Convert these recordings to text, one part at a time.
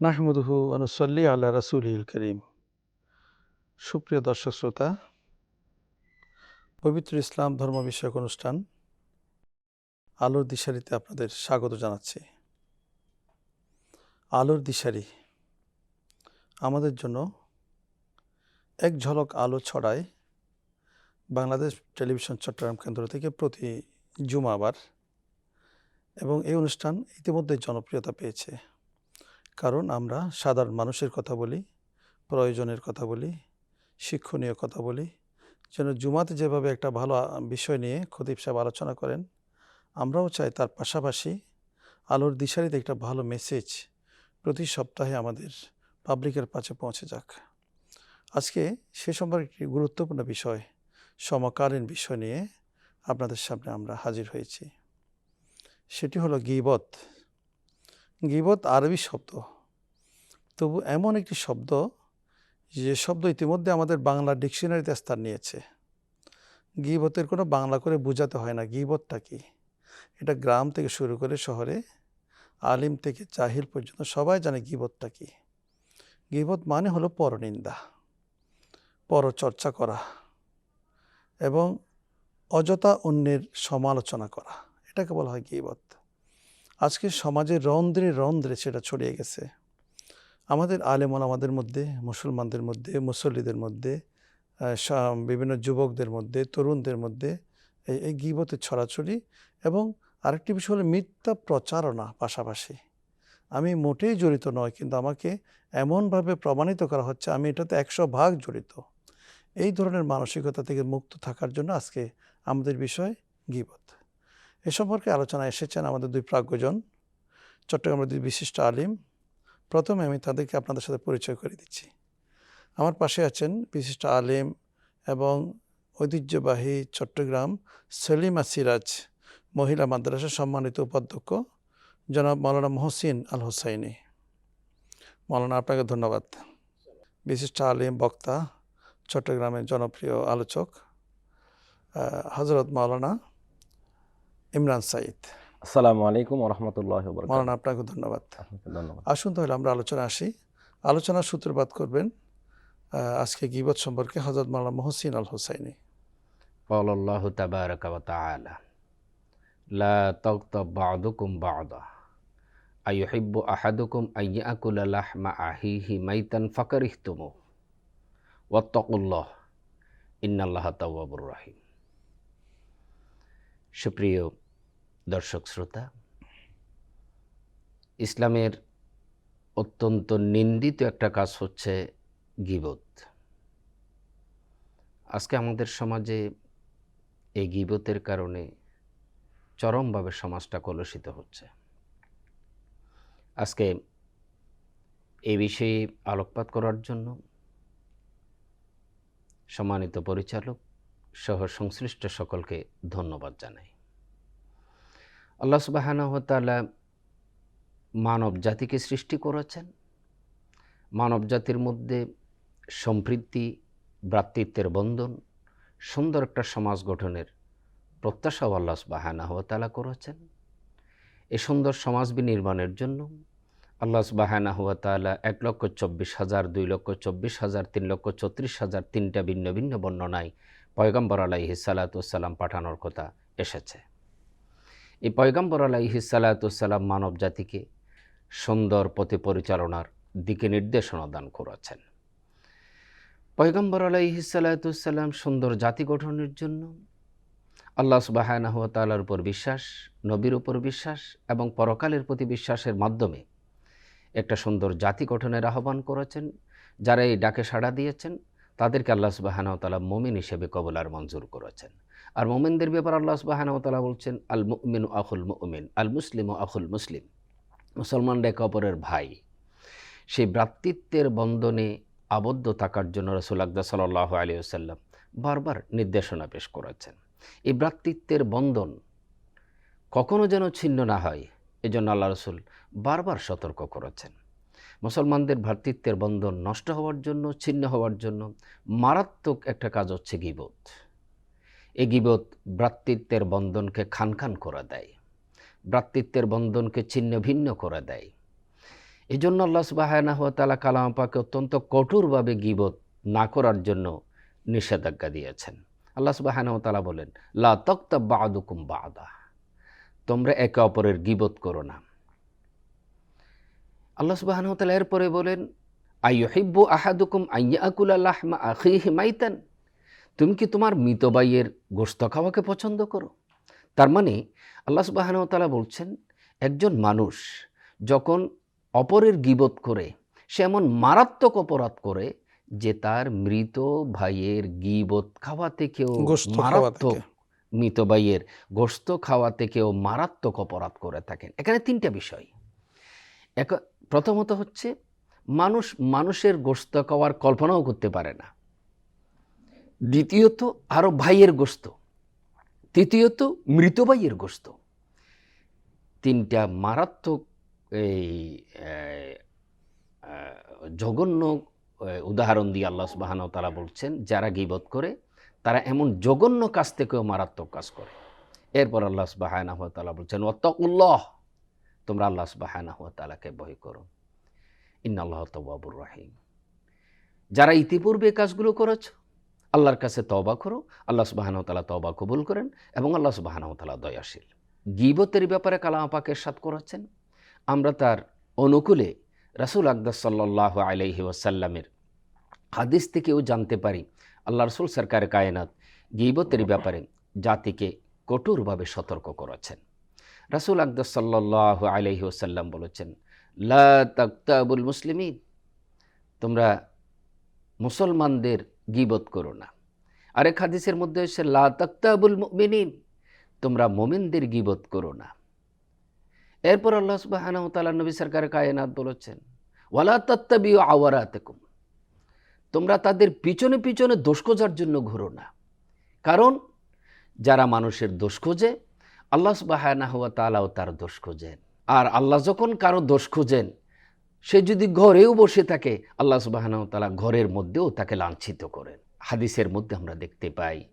নাহমুদুহু আনুসল্লি আল্লাহ রাসুল করিম। সুপ্রিয় দর্শক শ্রোতা, পবিত্র ইসলাম ধর্ম বিষয়ক অনুষ্ঠান আলোর দিশারিতে আপনাদের স্বাগত জানাচ্ছি। আলোর দিশারি আমাদের জন্য এক ঝলক আলো ছড়ায় বাংলাদেশ টেলিভিশন চট্টগ্রাম কেন্দ্র থেকে প্রতি জুমাবার এবং এই অনুষ্ঠান ইতিমধ্যে জনপ্রিয়তা পেয়েছে। কারণ আমরা সাধারণ মানুষের কথা বলি, প্রয়োজনের কথা বলি, শিক্ষণীয় কথা বলি। যেন জুমাতে যেভাবে একটা ভালো বিষয় নিয়ে খতিব সাহেব আলোচনা করেন, আমরাও চাই তার পাশাপাশি আলোর দিশারিতে একটা ভালো মেসেজ প্রতি সপ্তাহে আমাদের পাবলিকের পাশে পৌঁছে যাক। আজকে সে সম্পর্কে একটি গুরুত্বপূর্ণ বিষয়, সমকালীন বিষয় নিয়ে আপনাদের সামনে আমরা হাজির হয়েছি। সেটি হলো গিবত। গিবত আরবি শব্দ। তবু এমন একটি শব্দ যে শব্দ ইতিমধ্যে আমাদের বাংলা ডিকশনারিতে স্থান নিয়েছে। গিবতের কোনো বাংলা করে বোঝাতে হয় না, গিবতটা কি? এটা গ্রাম থেকে শুরু করে শহরে, আলিম থেকে জাহিল পর্যন্ত সবাই জানে গিবতটা কি। গিবত মানে হলো পরনিন্দা, পরচর্চা করা এবং অযথা অন্যের সমালোচনা করা। এটাকে বলা হয় গিবত। আজকে সমাজের রন্ধ্রে রন্ধ্রে সেটা ছড়িয়ে গেছে। আমাদের আলেমন আমাদের মধ্যে, মুসলমানদের মধ্যে, মুসল্লিদের মধ্যে বিভিন্ন যুবকদের মধ্যে, তরুণদের মধ্যে এই এই গিবতের ছড়াছড়ি এবং আরেকটি বিষয় হলো মিথ্যা প্রচারণা পাশাপাশি। আমি মোটেই জড়িত নয় কিন্তু আমাকে এমনভাবে প্রমাণিত করা হচ্ছে আমি এটাতে একশো ভাগ জড়িত। এই ধরনের মানসিকতা থেকে মুক্ত থাকার জন্য আজকে আমাদের বিষয় গিবত। এ সম্পর্কে আলোচনা এসেছেন আমাদের দুই প্রাজ্ঞজন, চট্টগ্রামের দুই বিশিষ্ট আলিম। প্রথমে আমি তাদেরকে আপনাদের সাথে পরিচয় করে দিচ্ছি। আমার পাশে আছেন বিশিষ্ট আলিম এবং ঐতিহ্যবাহী চট্টগ্রাম সেলিমা সিরাজ, মহিলা মাদ্রাসা সম্মানিত উপাধ্যক্ষ, জনাব মৌলানা মহসিন আল হোসাইনি। মৌলানা, আপনাকে ধন্যবাদ। বিশিষ্ট আলিম বক্তা, চট্টগ্রামের জনপ্রিয় আলোচক হজরত মৌলানা ইমরান সাইদ। আসসালামু আলাইকুম রহমতুল্লাহ মৌলানা আপনাকে ধন্যবাদ। ধন্যবাদ। আসুন তাহলে আমরা আলোচনা আসি। আলোচনার সূত্রপাত করবেন আজকে গিবত সম্পর্কে হজরত মাল্লা মহসিন আল হোসাইনি পাল্লাহ তাবারক তাআলা লা তাগতাব বা'দুকুম বা'দা আইউহিব্বু আহাদুকুম আইয়াকুলা লাহমা আহিহি মাইতান ফাকারিহতুমু ওয়াত্তাকুল্লাহ ইন্নাল্লাহা তাওয়াবুর রহিম। সুপ্রিয় দর্শক শ্রোতা, ইসলামের অত্যন্ত নিন্দিত একটা কাজ হচ্ছে গিবত। আজকে আমাদের সমাজে এই গিবতের কারণে চরমভাবে সমাজটা কলুষিত হচ্ছে। আজকে এই বিষয়ে আলোকপাত করার জন্য সম্মানিত পরিচালক সহ সংশ্লিষ্ট সকলকে ধন্যবাদ জানাই। আল্লাহ সুবাহানাহ তাআলা মানব জাতিকে সৃষ্টি করেছেন। মানব জাতির মধ্যে সম্পৃক্তি ভ্রাতৃত্বের বন্ধন, সুন্দর একটা সমাজ গঠনের প্রত্যাশাও আল্লাহ সুবাহানাহ তাআলা করেছেন। এ সুন্দর সমাজ বিনির্মাণের জন্য আল্লাহ সুবাহানাহ তাআলা এক লক্ষ চব্বিশ হাজার, দুই লক্ষ চব্বিশ হাজার, তিন লক্ষ চৌত্রিশ হাজার তিনটা ভিন্ন ভিন্ন বর্ণনায় পয়গম্বর আলাইহি সালাতাম পাঠানোর কথা এসেছে। এই পয়গম্বর আলাইহি সালাতাম মানব জাতিকে সুন্দর পথে পরিচালনার দিকে নির্দেশনা দান করেছেন। পয়গম্বর আলাইহি সালাতাম সুন্দর জাতি গঠনের জন্য আল্লাহ সুবাহানাহ তালার উপর বিশ্বাস, নবীর উপর বিশ্বাস এবং পরকালের প্রতি বিশ্বাসের মাধ্যমে একটা সুন্দর জাতি গঠনের আহ্বান করেছেন, যারা এই ডাকে সাড়া দিয়েছেন। তাদেরকে আল্লাহ সুবাহানাহ তালা মোমিন হিসেবে কবল আর মঞ্জুর করেছেন। আর মোমেনদের ব্যাপার আল্লাহ সুবাহানাহ তালা বলছেন, আল মুমিন আখুল মুমিন, আল মুসলিম ও আখুল মুসলিম। মুসলমানরা একে অপরের ভাই। সেই ভ্রাতৃত্বের বন্ধনে আবদ্ধ থাকার জন্য রসুল আকদা সাল্লাহ আলী আসাল্লাম বারবার নির্দেশনা পেশ করেছেন। এই ভ্রাতৃত্বের বন্ধন কখনো যেন ছিন্ন না হয়, এজন্য আল্লাহ রসুল বারবার সতর্ক করেছেন। মুসলমানদের ভ্রাতৃত্বের বন্ধন নষ্ট হওয়ার জন্য, ছিন্ন হওয়ার জন্য মারাত্মক একটা কাজ হচ্ছে গিবত। এই গিবত ভ্রাতৃত্বের বন্ধনকে খান খান করে দেয়। ভ্রাতৃত্বের বন্ধনকে ছিন্ন ভিন্ন করে দেয়। এই জন্য আল্লাহ তালা কালামপাকে অত্যন্ত কঠোরভাবে গিবত না করার জন্য নিষেধাজ্ঞা দিয়েছেন। আল্লাহ সুবাহানাহ তালা বলেন, লা তক্তা বাদুকুম বাদা। তোমরা একে অপরের গিবত করো না। আল্লাহ তালা এরপরে বলেন আইহিব্বু আহাদুকুম আইয়াকুল আল্লাহমা আখিহি মাইতান? তুমি কি তোমার মৃত বাইয়ের গোস্ত খাওয়াকে পছন্দ করো? তার মানে আল্লাহ সুবাহানাহ তালা বলছেন একজন মানুষ যখন অপরের গিবত করে সে এমন মারাত্মক অপরাধ করে যে তার মৃত ভাইয়ের গিবত খাওয়া থেকেও মারাত্মক। মৃত ভাইয়ের গোস্ত খাওয়া থেকেও মারাত্মক অপরাধ করে থাকেন। এখানে তিনটা বিষয়। এক প্রথমত হচ্ছে, মানুষ মানুষের গোস্ত খাওয়ার কল্পনাও করতে পারে না। দ্বিতীয়ত আরও ভাইয়ের গোস্ত। তৃতীয়ত, মৃত ভাইয়ের গোস্ত। তিনটা মারাত্মক এই জঘন্য উদাহরণ দিয়ে আল্লাহ সুবাহান তালা বলছেন, যারা গিবত করে, তারা এমন জঘন্য কাজ থেকেও মারাত্মক কাজ করে। এরপর আল্লাহ সুবাহান তালা বলছেন অত্তাকুল্লাহ তোমরা আল্লাহ সুবাহান তালাকে ভয় করো। ইন্নাল্লাহ তবাবুর রাহিম। যারা ইতিপূর্বে কাজগুলো করেছ, আল্লাহর কাছে তবা করো, আল্লাহ সুবাহান তালা তবা কবুল করেন এবং আল্লাহ সুবাহান তালা দয়াশীল। গিবতের ব্যাপারে কালাম পাকের সাথ করেছেন। আমরা তার অনুকূলে রাসুল আকদাস সাল্লাহ আলাইহি ওয়াসাল্লামের হাদিস থেকেও জানতে পারি, আল্লাহ রসুল সরকার কায়নাত গিবতের ব্যাপারে জাতিকে কঠোরভাবে সতর্ক করেছেন। রাসুল আকদাস সাল্লাহ আলাইহি ওসাল্লাম বলেছেন, লা মুসলিমিন তোমরা মুসলমানদের গিবত করো না। আরেক হাদিসের মধ্যে এসে লা তাকতাবুল মুমিনিন তোমরা মোমিনদের গিবত করো না। এরপর আল্লাহ সুবাহানাহু তাআলা নবী সরকার কায়নাত বলেছেন, ওয়ালা তাত্তাবিউ আওয়ারাতাকুম তোমরা তাদের পিছনে পিছনে দোষ খোঁজার জন্য ঘুরো না। কারণ, যারা মানুষের দোষ খোঁজে আল্লাহ সুবাহানাহু তাআলাও তার দোষ খোঁজেন। আর আল্লাহ যখন কারও দোষ খোঁজেন সে যদি ঘরেও বসে থাকে আল্লাহ সুবাহানাহু তাআলা ঘরের মধ্যেও তাকে লাঞ্ছিত করেন। হাদিসের মধ্যে আমরা দেখতে পাই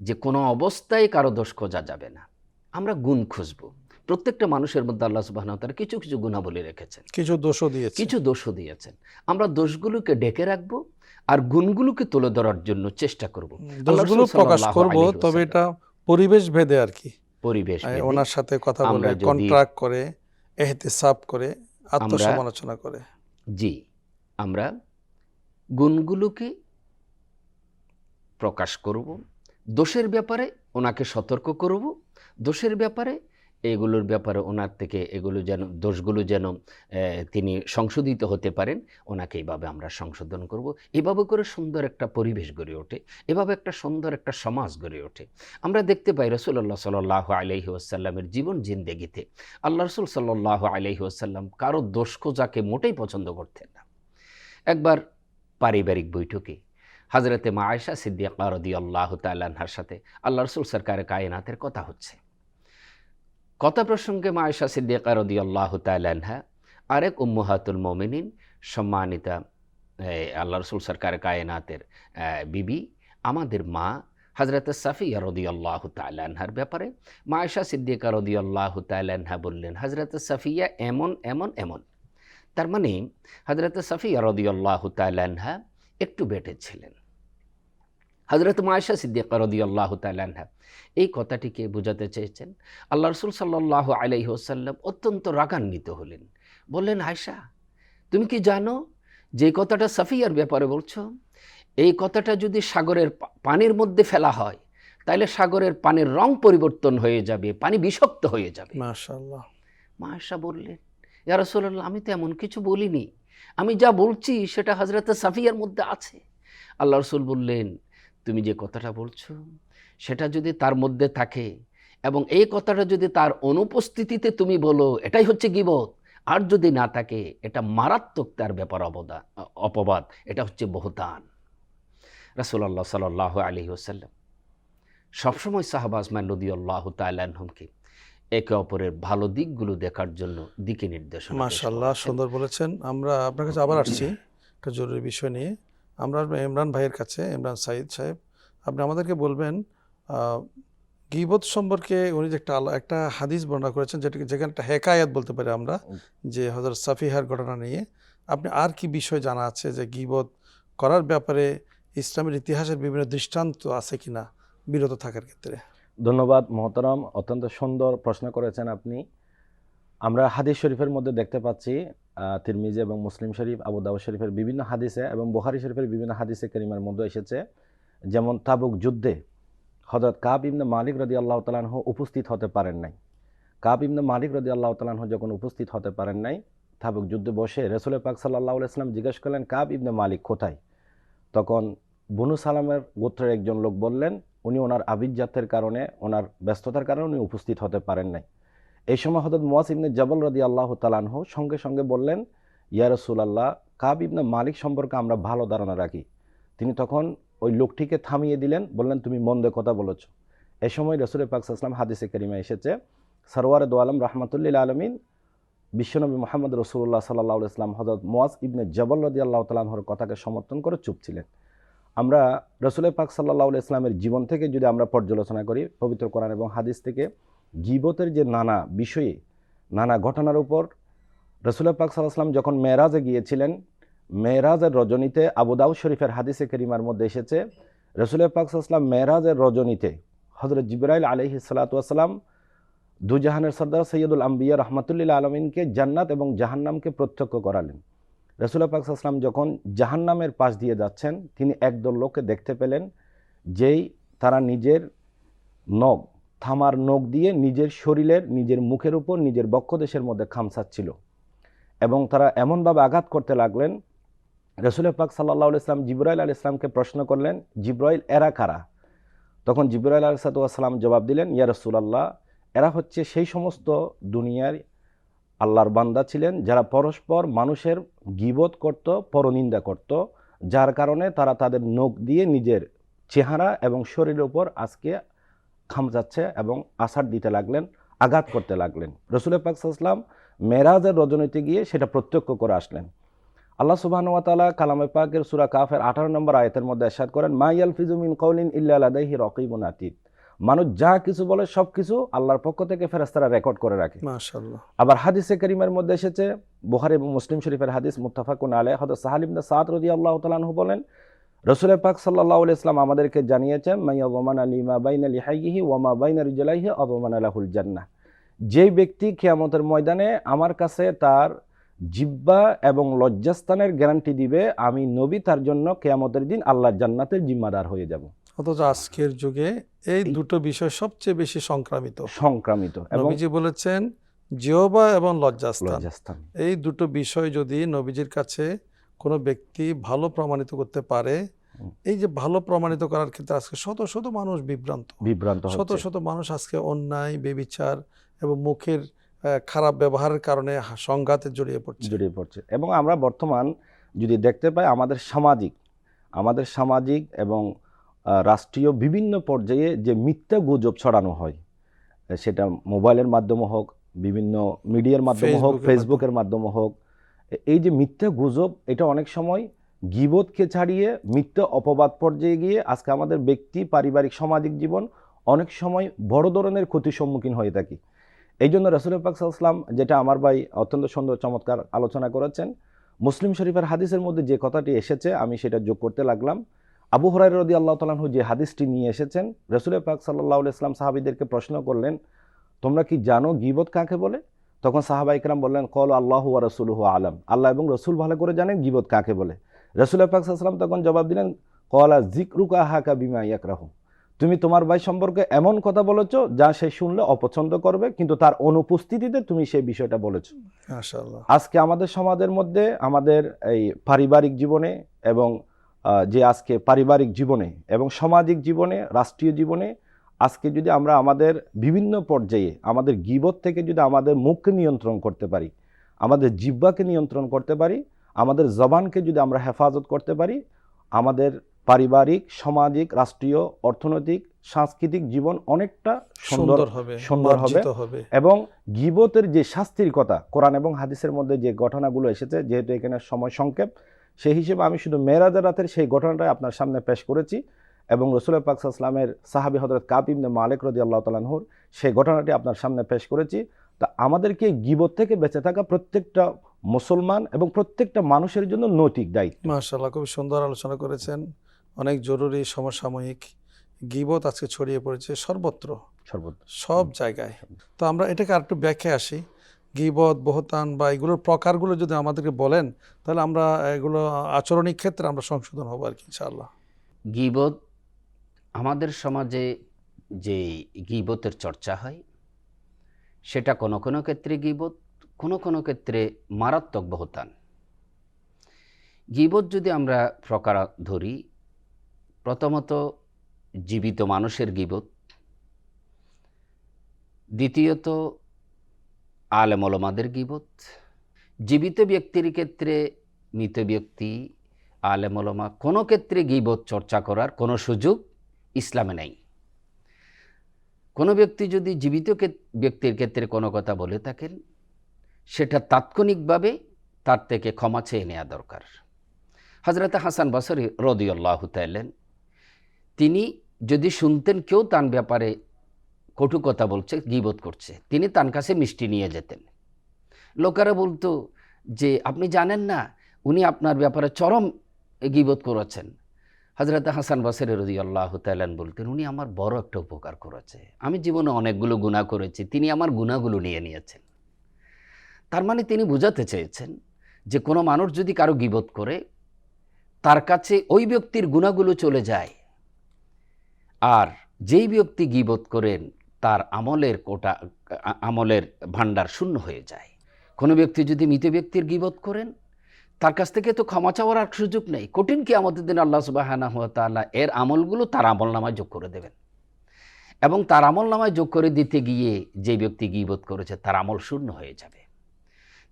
যে কোনো অবস্থায় কারও দোষ খোঁজা যাবে না। আমরা গুণ খুঁজব। প্রত্যেকটা মানুষের মধ্যে আল্লাহ সুবাহ তার কিছু কিছু গুণাবলী রেখেছেন। কিছু দোষও দিয়েছে কিছু দোষও দিয়েছেন। আমরা দোষগুলোকে ডেকে রাখব আর গুণগুলোকে তুলে ধরার জন্য চেষ্টা করব। দোষগুলো প্রকাশ করব তবে এটা পরিবেশ ভেদে আর কি। পরিবেশ ওনার সাথে কথা বলে কন্ট্রাক্ট করে এহতেসাব করে আত্মসমালোচনা করে। জি আমরা গুণগুলোকে প্রকাশ করব দোষের ব্যাপারে ওনাকে সতর্ক করব দোষের ব্যাপারে এগুলোর ব্যাপারে ওনার থেকে এগুলো যেন, দোষগুলো যেন তিনি সংশোধিত হতে পারেন, ওনাকে এইভাবে আমরা সংশোধন করব। এভাবে করে সুন্দর একটা পরিবেশ গড়ে ওঠে, এভাবে একটা সুন্দর একটা সমাজ গড়ে ওঠে। আমরা দেখতে পাই রসুল্লাহ সাল্লাহ আলহি আসাল্লামের জীবন জিন্দেগিতে। আল্লাহ রসুল সাল্লাহ আলহি আসাল্লাম কারও দোষ খোঁজাকে মোটেই পছন্দ করতেন না। একবার পারিবারিক বৈঠকে হজরতে মা আয়সা সিদ্দিকা রদি আল্লাহ তাল্লাহার সাথে আল্লাহ রসুল সরকার কায়নাতের কথা হচ্ছে। কথা প্রসঙ্গে মা আয়সা সিদ্দিকা রদি আল্লাহ তাল্লাহা আরেক উম্মহাতুল মোমিনিন, সম্মানিতা আল্লাহ রসুল সরকার কায়নাতের বিবি, আমাদের মা হজরত সাফিয়া রদি আল্লাহ তাল্লাহার ব্যাপারে মা আয়সা সিদ্দিকা রদি আল্লাহ তাল্লাহা বললেন হজরত সাফিয়া এমন এমন এমন। তার মানে হজরত সাফিয়া রদি আল্লাহ তাল্লাহা একটু বেটে ছিলেন। হজরত মায়শা সিদ্দিকা রদি আল্লাহ তাল্লাহা এই কথাটিকে বোঝাতে চেয়েছেন। আল্লাহ রসুল সাল্লাহ আলাইহি ওসাল্লাম অত্যন্ত রাগান্বিত হলেন। বললেন আয়সা তুমি কি জানো যে কথাটা সাফিয়ার ব্যাপারে বলছো? এই কথাটা যদি সাগরের পানির মধ্যে ফেলা হয় তাহলে সাগরের পানির রং পরিবর্তন হয়ে যাবে পানি বিষাক্ত হয়ে যাবে। মাশাআল্লাহ। মা বললেন ইয়া রাসূলুল্লাহ আমি তো এমন কিছু বলিনি। আমি যা বলছি সেটা হজরত সাফিয়ার মধ্যে আছে। আল্লাহ রসুল বললেন তুমি যে কথাটা বলছো সেটা যদি তার মধ্যে থাকে এবং এই কথাটা যদি তার অনুপস্থিতিতে তুমি বলো এটাই হচ্ছে গিবত। আর যদি না থাকে এটা মারাত্মক তার ব্যাপার অবদান অপবাদ এটা হচ্ছে বহুতান। রাসূলুল্লাহ সাল্লাহ আলী ওসাল্লাম সবসময় সাহাবাজমান নদী আল্লাহ তাল্লাহমকে একে অপরের ভালো দিকগুলো দেখার জন্য দিকে নির্দেশনা পেশ মাশাআল্লাহ সুন্দর বলেছেন। আমরা আপনার কাছে আবার আসছি একটা জরুরি বিষয় নিয়ে। আমরা আসব ইমরান ভাইয়ের কাছে ইমরান সাইদ সাহেব আপনি আমাদেরকে বলবেন গিবত সম্পর্কে উনি যে একটা আলা- একটা হাদিস বর্ণনা করেছেন যেটাকে যেখানে একটা হেকায়াত বলতে পারি আমরা যে হজরত সাফিহার ঘটনা নিয়ে আপনি আর কি বিষয় জানা আছে যে গিবত করার ব্যাপারে ইসলামের ইতিহাসের বিভিন্ন দৃষ্টান্ত আছে কিনা বিরত থাকার ক্ষেত্রে? ধন্যবাদ মহতারাম। অত্যন্ত সুন্দর প্রশ্ন করেছেন আপনি। আমরা হাদিস শরীফের মধ্যে দেখতে পাচ্ছি তিরমিজি এবং মুসলিম শরীফ, আবু দাউদ শরীফের বিভিন্ন হাদিসে এবং বুখারী শরীফের বিভিন্ন হাদিসে করিমের মধ্যে এসেছে। যেমন তাবুক যুদ্ধে হজরত কাব ইবনে মালিক রদি আল্লাহ তালাহ উপস্থিত হতে পারেন নাই। কাব ইবনে মালিক রদি আল্লাহ তালাহ যখন উপস্থিত হতে পারেন নাই, তাবুক যুদ্ধে বসে রসুল পাক সাল্লাহ ইসলাম জিজ্ঞেস করলেন, কাব ইবনে মালিক কোথায়? তখন বনু সালামের গোত্রের একজন লোক বললেন, উনি ওনার আবিজ্জাতের কারণে, ওনার ব্যস্ততার কারণে উনি উপস্থিত হতে পারেন নাই। এই সময় হজরত মুয়াজ ইবনে জবল রদি আল্লাহ তালানহ সঙ্গে সঙ্গে বললেন, ইয়া রসুলাল্লাহ, কাব ইবনে মালিক সম্পর্কে আমরা ভালো ধারণা রাখি। তিনি তখন ওই লোকটিকে থামিয়ে দিলেন, বললেন, তুমি মন্দে কথা বলেছ। এ সময় রসুল পাক সাল্লাম হাদিসে করিমা এসেছে, সরওয়ার দো আলম রহমতুল্লিল আলমিন। বিশ্বনবী মোহাম্মদ রসুল্লাহ সাল্লাহ ইসলাম হজরত মুয়াজ ইবনে জবল রদি আল্লাহ তালাহর কথাকে সমর্থন করে চুপ ছিলেন। আমরা রসুল পাক সাল্লাহ ইসলামের জীবন থেকে যদি আমরা পর্যালোচনা করি, পবিত্র কোরআন এবং হাদিস থেকে গিবতের যে নানা বিষয়ে, নানা ঘটনার উপর রসুল পাক সাল্লাম যখন মেয়েরাজে গিয়েছিলেন, মেয়েরাজের রজনীতে আবুদাউ শরীফের হাদিসে করিমার মধ্যে এসেছে, রসুল পাক সাল্লাম মেয়েরাজের রজনীতে হজরত জিবরাইল আলহি সালাতাম দুজাহানের সর্দার সৈয়দুল আম্বিয়া রহমতুল্লিল আলমিনকে জান্নাত এবং জাহান্নামকে প্রত্যক্ষ করালেন। রসুল পাক সাল্লাম যখন জাহান্নামের পাশ দিয়ে যাচ্ছেন, তিনি একদল লোককে দেখতে পেলেন, যেই তারা নিজের নখ থামার নখ দিয়ে নিজের শরীরের, নিজের মুখের উপর, নিজের বক্ষদেশের মধ্যে খামসাচ্ছিল এবং তারা এমনভাবে আঘাত করতে লাগলেন, রসুল পাক সাল্লাহ ইসলাম জিব্রাইল আল ইসলামকে প্রশ্ন করলেন, জিব্রাইল, এরা কারা? তখন জিব্রাইল আল সালাম জবাব দিলেন, ইয়া রসুলাল্লাহ, এরা হচ্ছে সেই সমস্ত দুনিয়ার আল্লাহর বান্দা ছিলেন, যারা পরস্পর মানুষের গিবত করত, পরনিন্দা করত, যার কারণে তারা তাদের নখ দিয়ে নিজের চেহারা এবং শরীরের উপর আজকে খামচাচ্ছে এবং আসার দিতে লাগলেন আঘাত করতে লাগলেন। রসুল পাক সাল্লাম মেরাজের রজনীতে গিয়ে সেটা প্রত্যক্ষ করে আসলেন। আল্লাহ সুবাহানুয়াতালা কালামে পাকের সুরা কাফের আঠারো নম্বর আয়তের মধ্যে এরশাদ করেন মা ইয়াল ফিজুমিন কৌলিন ইল্লা আলাদাহি রকিবুন আতিদ। মানুষ যা কিছু বলে সব কিছু আল্লাহর পক্ষ থেকে ফেরেস্তারা রেকর্ড করে রাখে। আবার হাদিসে করিমের মধ্যে এসেছে বুহারি এবং মুসলিম শরীফের হাদিস মুত্তাফাকুন আলে হয়তো সাহালিমদা সাদ রদি আল্লাহ তালাহু বলেন রসুল পাক সাল্লাহ ইসলাম আমাদেরকে জানিয়েছেন মাইয়া ওমান আলী মা বাইন আলী হাইহি ওমা বাইন রিজালাইহি অবমান আলাহুল জান্না যেই ব্যক্তি কিয়ামতের ময়দানে আমার কাছে তার জিব্বা এবং লজ্জাস্থানের গ্যারান্টি দিবে আমি নবী তার জন্য কেয়ামতের দিন আল্লাহ জান্নাতের জিম্মাদার হয়ে যাব। অথচ আজকের যুগে এই দুটো বিষয় সবচেয়ে বেশি সংক্রামিত। সংক্রামিত নবীজি বলেছেন জিওবা এবং লজ্জাস্থান। লজ্জাস্থান। এই দুটো বিষয় যদি নবীজির কাছে কোনো ব্যক্তি ভালো প্রমাণিত করতে পারে এই যে ভালো প্রমাণিত করার ক্ষেত্রে আজকে শত শত মানুষ বিভ্রান্ত। বিভ্রান্ত শত শত মানুষ আজকে অন্যায় বেবিচার এবং মুখের খারাপ ব্যবহারের কারণে সংঘাতে জড়িয়ে পড়ছে। জড়িয়ে পড়ছে। এবং আমরা বর্তমান যদি দেখতে পাই আমাদের সামাজিক আমাদের সামাজিক এবং রাষ্ট্রীয় বিভিন্ন পর্যায়ে যে মিথ্যা গুজব ছড়ানো হয় সেটা মোবাইলের মাধ্যমে হোক বিভিন্ন মিডিয়ার মাধ্যমে হোক ফেসবুকের মাধ্যমে হোক এই যে মিথ্যা গুজব, এটা অনেক সময় গিবতকে ছাড়িয়ে মিথ্যা অপবাদ পর্যায়ে গিয়ে আজকে আমাদের ব্যক্তি, পারিবারিক, সামাজিক জীবন অনেক সময় বড় ধরনের ক্ষতির সম্মুখীন হয়ে থাকি। এই জন্য রসুল পাক সাল্লাম যেটা আমার ভাই অত্যন্ত সুন্দর, চমৎকার আলোচনা করেছেন, মুসলিম শরীফের হাদিসের মধ্যে যে কথাটি এসেছে, আমি সেটা যোগ করতে লাগলাম। আবু হরাই রদি আল্লাহ তালাহু যে হাদিসটি নিয়ে এসেছেন রসুল পাক সাল্লাহ ইসলাম সাহাবিদেরকে প্রশ্ন করলেন, তোমরা কি জানো গিবত কাকে বলে? তখন সাহাবা ইকরাম বললেন কল আল্লাহ ওয়া রসুলহ আলম। আল্লাহ এবং রসুল ভালো করে জানেন গিবত কাকে বলে। রসুল পাক সাল্লাম তখন জবাব দিলেন কলা জিকরুকা হাকা বিমা ইয়াকরাহু। তুমি তোমার ভাই সম্পর্কে এমন কথা বলেছ যা সে শুনলে অপছন্দ করবে কিন্তু তার অনুপস্থিতিতে তুমি সেই বিষয়টা বলেছ। আজকে আমাদের সমাজের মধ্যে আমাদের এই পারিবারিক জীবনে এবং যে আজকে পারিবারিক জীবনে এবং সামাজিক জীবনে রাষ্ট্রীয় জীবনে আজকে যদি আমরা আমাদের বিভিন্ন পর্যায়ে আমাদের গিবত থেকে যদি আমাদের মুখকে নিয়ন্ত্রণ করতে পারি আমাদের জিব্বাকে নিয়ন্ত্রণ করতে পারি আমাদের জবানকে যদি আমরা হেফাজত করতে পারি আমাদের পারিবারিক সামাজিক রাষ্ট্রীয় অর্থনৈতিক সাংস্কৃতিক জীবন অনেকটা সুন্দর হবে সুন্দর হবে। হবে এবং গিবতের যে শাস্তির কথা কোরআন এবং হাদিসের মধ্যে যে ঘটনাগুলো এসেছে যেহেতু এখানে সময় সংক্ষেপ সেই হিসেবে আমি শুধু মেয়েরাজের রাতের সেই ঘটনাটাই আপনার সামনে পেশ করেছি এবং রসুল পাক সাল্লামের সাহাবি হজরত কাব ইবনে মালিক রদি আল্লাহ তালাহুর সেই ঘটনাটি আপনার সামনে পেশ করেছি। তা আমাদেরকে গিবত থেকে বেঁচে থাকা প্রত্যেকটা মুসলমান এবং প্রত্যেকটা মানুষের জন্য নৈতিক দায়িত্ব। মাশাল্লাহ খুব সুন্দর আলোচনা করেছেন। অনেক জরুরি সমসাময়িক গিবত আজকে ছড়িয়ে পড়েছে সর্বত্র। সর্বত্র। সব জায়গায়। তো আমরা এটাকে আরেকটু ব্যাখ্যায় আসি। গিবত বহতান বা এগুলোর প্রকারগুলো যদি আমাদেরকে বলেন তাহলে আমরা এগুলো আচরণিক ক্ষেত্রে আমরা সংশোধন হব আর কি ইনশাআল্লাহ। গিবত আমাদের সমাজে যে গিবতের চর্চা হয়, সেটা কোনো কোনো ক্ষেত্রে গিবত, কোনো কোনো ক্ষেত্রে মারাত্মক বহতান। গিবত যদি আমরা প্রকার ধরি, প্রথমত জীবিত মানুষের গিবত, দ্বিতীয়ত আলেমলমাদের গিবত, জীবিত ব্যক্তির ক্ষেত্রে মৃত ব্যক্তি, আলেমলমা, কোনো ক্ষেত্রে গিবত চর্চা করার কোনো সুযোগ ইসলামে নেই। কোনো ব্যক্তি যদি জীবিত ব্যক্তির ক্ষেত্রে কোনো কথা বলে থাকেন, সেটা তাৎক্ষণিকভাবে তার থেকে ক্ষমা চেয়ে নেওয়া দরকার। হজরত হাসান বসরি রদিউল্লাহ তাইলেন তিনি যদি শুনতেন কেউ তার ব্যাপারে কটু কথা বলছে গিবোধ করছে, তিনি তার কাছে মিষ্টি নিয়ে যেতেন। লোকেরা বলতো যে, আপনি জানেন না, উনি আপনার ব্যাপারে চরম গিবোধ করেছেন। হজরত হাসান বাসের রদি আল্লাহ তালান বলতেন, উনি আমার বড় একটা উপকার করেছে। আমি জীবনে অনেকগুলো গুণা করেছি, তিনি আমার গুণাগুলো নিয়ে নিয়েছেন। তার মানে তিনি বোঝাতে চেয়েছেন যে কোনো মানুষ যদি কারও গিবত করে, তার কাছে ওই ব্যক্তির গুণাগুলো চলে যায়। আর যেই ব্যক্তি গিবত করেন, তার আমলের কোটা আমলের ভাণ্ডার শূন্য হয়ে যায়। কোনো ব্যক্তি যদি মৃত ব্যক্তির গিবত করেন তার কাছ থেকে তো ক্ষমা চাওয়ার আর সুযোগ নেই। কঠিন কি আমাদের দিন আল্লাহ সুবাহানা তাআলা এর আমলগুলো তার আমল নামায় যোগ করে দেবেন। এবং তার আমল নামায় যোগ করে দিতে গিয়ে যে ব্যক্তি গিবোধ করেছে, তার আমল শূন্য হয়ে যাবে।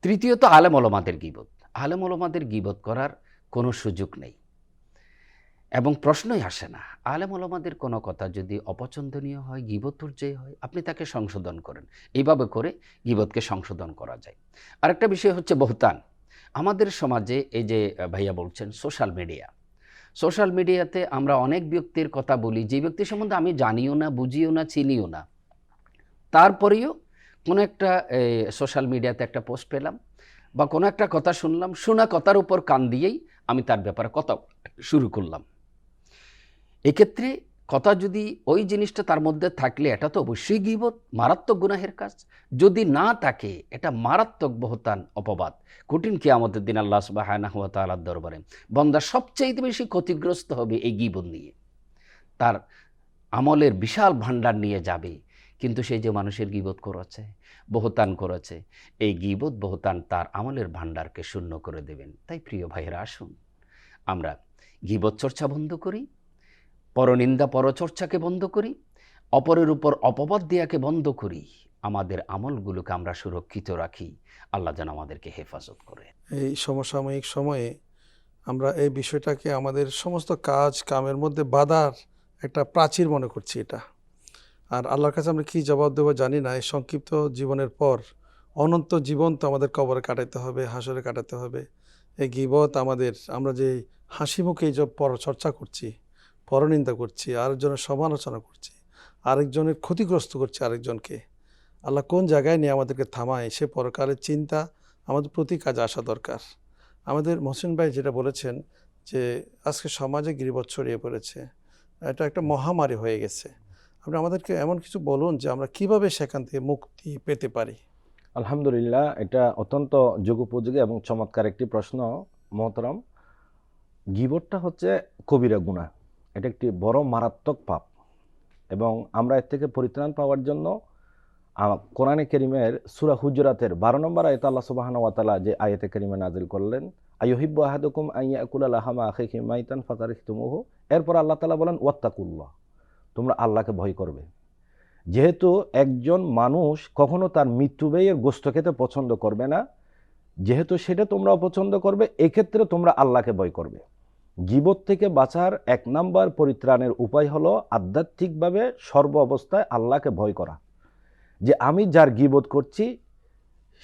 তৃতীয়ত, আলেম ওলমাদের গিবত। আলেম ওলমাদের গিবত করার কোনো সুযোগ নেই। এবং প্রশ্নই আসে না, আলেম ওলমাদের কোনো কথা যদি অপছন্দনীয় হয়, গিবতুর যে হয়, আপনি তাকে সংশোধন করেন। এইভাবে করে গিবতকে সংশোধন করা যায়। আরেকটা বিষয় হচ্ছে বহুতান। আমাদের সমাজে এই যে ভাইয়া বলছেন সোশ্যাল মিডিয়া সোশ্যাল মিডিয়াতে আমরা অনেক ব্যক্তির কথা বলি, যে ব্যক্তি সম্বন্ধে আমি জানিও না, বুঝিও না, চিনিও না। তারপরেও কোনো একটা সোশ্যাল মিডিয়াতে একটা পোস্ট পেলাম বা কোনো একটা কথা শুনলাম, শোনা কথার উপর কান দিয়েই আমি তার ব্যাপারে কথা শুরু করলাম। এক্ষেত্রে কথা যদি ওই জিনিসটা তার মধ্যে থাকলে, এটা তো অবশ্যই গিবত, মারাত্মক গুনাহের কাজ। যদি না থাকে, এটা মারাত্মক বহতান অপবাদ। কঠিন কি আমাদের দিন আল্লাহ সুবাহানাহ তালার দরবারে। বন্দা সবচেয়ে বেশি ক্ষতিগ্রস্ত হবে এই গিবত নিয়ে। তার আমলের বিশাল ভাণ্ডার নিয়ে যাবে। কিন্তু সেই যে মানুষের গিবত করেছে, বহতান করেছে, এই গিবত বহতান তার আমলের ভাণ্ডারকে শূন্য করে দেবেন। তাই প্রিয় ভাইয়েরা, আসুন। আমরা গিবত চর্চা বন্ধ করি। পরনিন্দা পরচর্চাকে বন্ধ করি, অপরের উপর অপবাদ দেয়াকে বন্ধ করি। আমাদের আমলগুলোকে আমরা সুরক্ষিত রাখি। আল্লাহ যেন আমাদেরকে হেফাজত করে। এই সমসাময়িক সময়ে আমরা এই বিষয়টাকে আমাদের সমস্ত কাজ কামের মধ্যে বাধার একটা প্রাচীর মনে করছি এটা। আর আল্লাহর কাছে আমরা কী জবাব দেবো জানি না। এই সংক্ষিপ্ত জীবনের পর অনন্ত জীবন তো আমাদের কবরে কাটাতে হবে, হাসরে কাটাতে হবে। এই গিবত আমাদের, আমরা যে হাসি মুখে যে পর চর্চা করছি পরনিন্দা করছি, আরেকজনের সমালোচনা করছি, আরেকজনের ক্ষতিগ্রস্ত করছি আরেকজনকে। আল্লাহ কোন জায়গায় নিয়ে আমাদেরকে থামায়, সে পরকালের চিন্তা, আমাদের প্রতি কাজে আসা দরকার। আমাদের মহসিন ভাই যেটা বলেছেন যে, আজকে সমাজে গিরিবৎ ছড়িয়ে পড়েছে। এটা একটা মহামারী হয়ে গেছে। আপনি আমাদেরকে এমন কিছু বলুন যে আমরা কীভাবে সেখান থেকে মুক্তি পেতে পারি? আলহামদুলিল্লাহ, এটা অত্যন্ত যুগোপযোগী এবং চমৎকার একটি প্রশ্ন, মহতরম। গিবটটা হচ্ছে কবিরা গুণা এটা একটি বড় মারাত্মক পাপ। এবং আমরা এর থেকে পরিত্রাণ পাওয়ার জন্য কোরআনে কেরিমের সুরা হুজরাতের বারো নম্বর আয়ত আল্লাহ সুবাহান ওয়াতালা যে আয়তে কেরিমে নাজিল করলেন আইহিব্ব আহাদুকুম আইয়াকুল আলাহামা আখিহি মাইতান ফাকারিহতুমুহু এরপর আল্লাহ তালা বলেন, ওয়াত্তাকুল্লাহ, তোমরা আল্লাহকে ভয় করবে। যেহেতু একজন মানুষ কখনো তার মৃত্যু ব্যয়ের গোস্ত খেতে পছন্দ করবে না, যেহেতু সেটা তোমরা অপছন্দ করবে, এক্ষেত্রে তোমরা আল্লাহকে ভয় করবে। গিবত থেকে বাঁচার এক নাম্বার পরিত্রাণের উপায় হলো আধ্যাত্মিকভাবে সর্ব অবস্থায় আল্লাহকে ভয় করা। যে আমি যার গিবত করছি,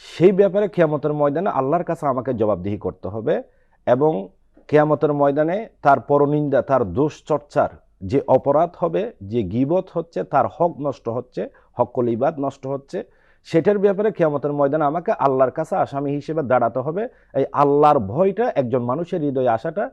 সেই ব্যাপারে কেয়ামতের ময়দানে আল্লাহর কাছে আমাকে জবাবদিহি করতে হবে এবং কেয়ামতের ময়দানে তার পরনিন্দা, তার দোষ চর্চার যে অপরাধ হবে, যে গিবত হচ্ছে, তার হক নষ্ট হচ্ছে হকল ইবাদ নষ্ট হচ্ছে, সেটার ব্যাপারে কেয়ামতের ময়দানে আমাকে আল্লাহর কাছে আসামি হিসেবে দাঁড়াতে হবে। এই আল্লাহর ভয়টা একজন মানুষের হৃদয়ে আসাটা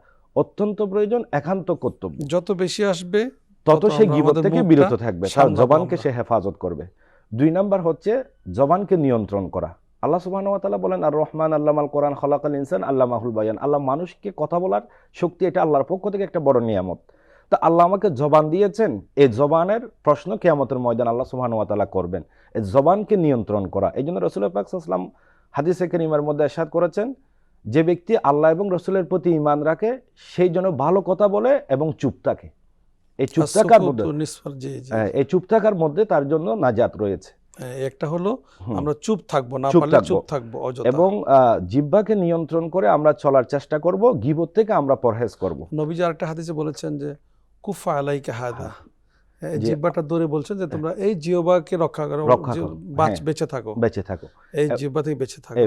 অত্যন্ত প্রয়োজন একান্ত কর্তব্য। যত বেশি আসবে তত সে গিবত থেকে বিরত থাকবে। সামলাবো জবানকে সে হেফাজত করবে। দুই নাম্বার হচ্ছে জবানকে নিয়ন্ত্রণ করা। আল্লাহ তাআলা বলেন আর রহমান আল্লামাল কোরআন খলাকাল ইনসান আল্লামাহুল বায়ান। আল্লাহ মানুষকে কথা বলার শক্তি এটা আল্লাহর পক্ষ থেকে একটা বড় নিয়ামত। তা আল্লাহ আমাকে জবান দিয়েছেন এই জবানের প্রশ্ন কিয়ামতের ময়দান আল্লাহ তাআলা করবেন। এই জবানকে নিয়ন্ত্রণ করা। এই জন্য রসুল পাক সাল্লাম হাদিসে কারিমার মধ্যে এরশাদ করেছেন যে ব্যক্তি আল্লাহ এবং রসুলের প্রতি ঈমান রাখে সেই জন্য ভালো কথা বলে এবং চুপ থাকে। এই চুপ থাকার মধ্যে হ্যাঁ, এই চুপ থাকার মধ্যে তার জন্য নাজাত রয়েছে। হ্যাঁ, একটা হলো আমরা চুপ থাকব না চুপ পারলে থাকব। চুপ থাকব এবং আহ, জিহ্বাকে নিয়ন্ত্রণ করে আমরা চলার চেষ্টা করব গিবত থেকে আমরা পরহেজ করব। নবীজি আরেকটা হাদিসে বলেছেন যে কুফা আলাইকা হাদা। এই যে- জিহ্বাটা দূরে বলছেন যে তোমরা এই জিহ্বাকে রক্ষা করো বাঁচ হ্যাঁ। বেঁচে থাকো। বেঁচে থাকো। এই জিহ্বা থেকে বেঁচে থাকো।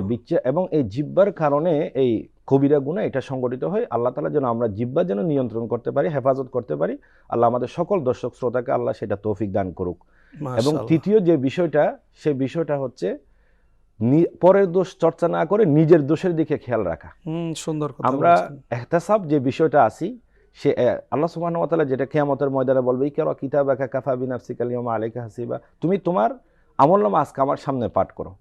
এবং এই জিব্বার কারণে এই কবিরা গুণা এটা সংগঠিত হয়। আল্লাহ তালা যেন আমরা জিব্বা যেন নিয়ন্ত্রণ করতে পারি হেফাজত করতে পারি আল্লাহ আমাদের সকল দর্শক শ্রোতাকে আল্লাহ সেটা তৌফিক দান করুক। এবং তৃতীয় যে বিষয়টা সেই বিষয়টা হচ্ছে পরের দোষ চর্চা না করে নিজের দোষের দিকে খেয়াল রাখা। সুন্দর আমরা। এহতাসাব যে বিষয়টা আছি সে আল্লাহ তাআলা যেটা খেয়ামতের ময়দানে বলবে ইকরা কিতাবাকা কাফা বিনাফসিকা আল-ইয়াওমা আলাইকা হাসিবা। তুমি তোমার আমলনামা আজকে আমার সামনে পাঠ করো।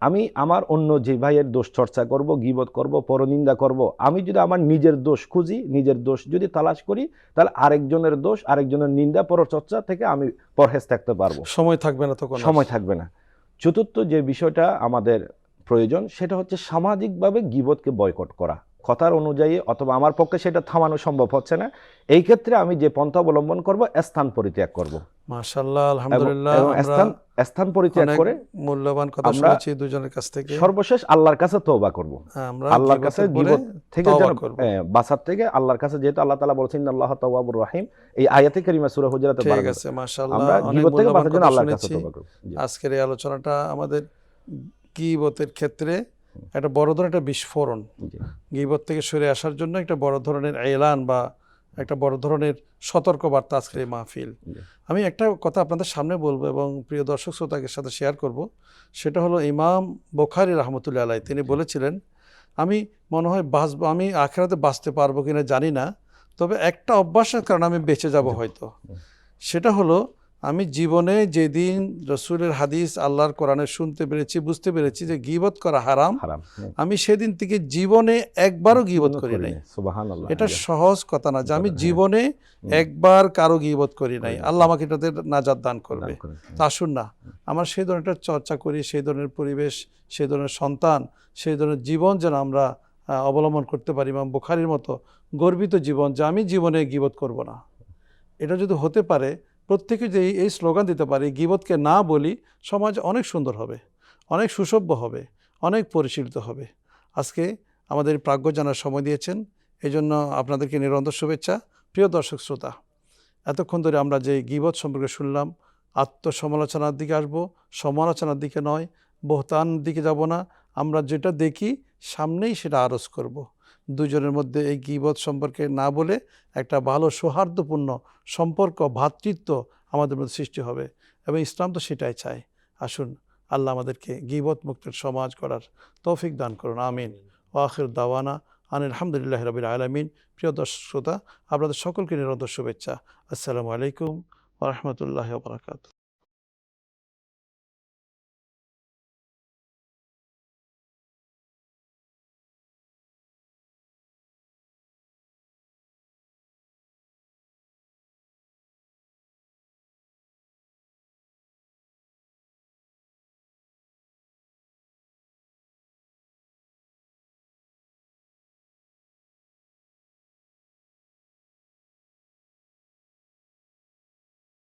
আমি আমার অন্য যে ভাইয়ের দোষ চর্চা করব গিবত করব পরনিন্দা করব আমি যদি আমার নিজের দোষ খুঁজি নিজের দোষ যদি তালাশ করি তাহলে আরেকজনের দোষ আরেকজনের নিন্দা পরচর্চা থেকে আমি পরহেজ থাকতে পারব। সময় থাকবে না তখন সময় থাকবে না। চতুর্থ যে বিষয়টা আমাদের প্রয়োজন সেটা হচ্ছে সামাজিকভাবে গিবতকে বয়কট করা। কথার অনুযায়ী অথবা আমার পক্ষে সেটা থামানো সম্ভব হচ্ছে না। এই ক্ষেত্রে আমি যে পন্থা অবলম্বন করব স্থান পরিত্যাগ করব। মাশাআল্লাহ আলহামদুলিল্লাহ স্থান স্থান পরিত্যাগ করে মূল্যবান কথা শুনেছি দুজনের কাছ থেকে। সর্বশেষ আল্লাহর কাছে তওবা করব। আমরা আল্লাহর কাছে গীবতের থেকে যেন বাঁচার থেকে আল্লাহর কাছে যেহেতু আল্লাহ তাআলা বলেছেন আল্লাহ তাওয়াবুর রহিম। এই আয়াতে কারিমা সূরা হুজুরাতে ঠিক আছে মাশাআল্লাহ আমরা অনেক থেকে বাঁচার জন্য আল্লাহর কাছে তওবা করব। আজকের এই আলোচনাটা আমাদের গিবতের ক্ষেত্রে একটা বড় ধরনের একটা বিস্ফোরণ। গিবত থেকে সরে আসার জন্য একটা বড় ধরনের এলান বা একটা বড় ধরনের সতর্ক বার্তা আজকের এই মাহফিল। আমি একটা কথা আপনাদের সামনে বলব এবং প্রিয় দর্শক শ্রোতাকে সাথে শেয়ার করব। সেটা হলো ইমাম বোখারি রহমতুল্লাহ আলাই তিনি বলেছিলেন আমি মনে হয় বাঁচবো আমি আখেরাতে বাঁচতে পারব কিনা জানি না তবে একটা অভ্যাসের কারণে আমি বেঁচে যাব হয়তো। সেটা হলো আমি জীবনে যেদিন রসুলের হাদিস আল্লাহর কোরআনে শুনতে পেরেছি বুঝতে পেরেছি যে গিবত করা হারাম। হ্যাঁ। আমি সেদিন থেকে জীবনে একবারও গিবত করি নাই। এটা সহজ কথা না যে আমি হ্যাঁ। জীবনে একবার কারও গিবত করি নাই। আল্লাহ আমাকে এটাতে নাজাত দান করবে। তা আসুন না। আমরা সেই ধরনের চর্চা করি সেই ধরনের পরিবেশ সেই ধরনের সন্তান সেই ধরনের জীবন যেন আমরা অবলম্বন করতে পারি। এবং বুখারির মতো গর্বিত জীবন যে আমি জীবনে গিবত করব না। এটা যদি হতে পারে প্রত্যেকে যে এই- স্লোগান দিতে পারে গিবতকে না বলি সমাজ অনেক সুন্দর হবে, অনেক সুসভ্য হবে, অনেক পরিশীলিত হবে। আজকে আমাদের প্রাজ্ঞ জানার সময় দিয়েছেন। এই জন্য আপনাদেরকে নিরন্তর শুভেচ্ছা। প্রিয় দর্শক শ্রোতা, এতক্ষণ ধরে আমরা যে গিবত সম্পর্কে শুনলাম, আত্মসমালোচনার দিকে আসব, সমালোচনার দিকে নয়, বহতান দিকে যাব না। আমরা যেটা দেখি, সামনেই সেটা আরজ করব। দুজনের মধ্যে এই গিবত সম্পর্কে না বলে একটা ভালো সৌহার্দ্যপূর্ণ সম্পর্ক, ভ্রাতৃত্ব আমাদের মধ্যে সৃষ্টি হবে এবং ইসলাম তো সেটাই চায়। আসুন, আল্লাহ আমাদেরকে গিবত মুক্তের সমাজ করার তৌফিক দান করুন, আমিন। ওয়াখির দাওয়ানা আন আলহামদুলিল্লাহ রবিল আলমিন। প্রিয় দর্শক, শ্রোতা, আপনাদের সকলকে নিরন্তর শুভেচ্ছা। আসসালামু আলাইকুম ওরহমতুল্লাহ বারকাত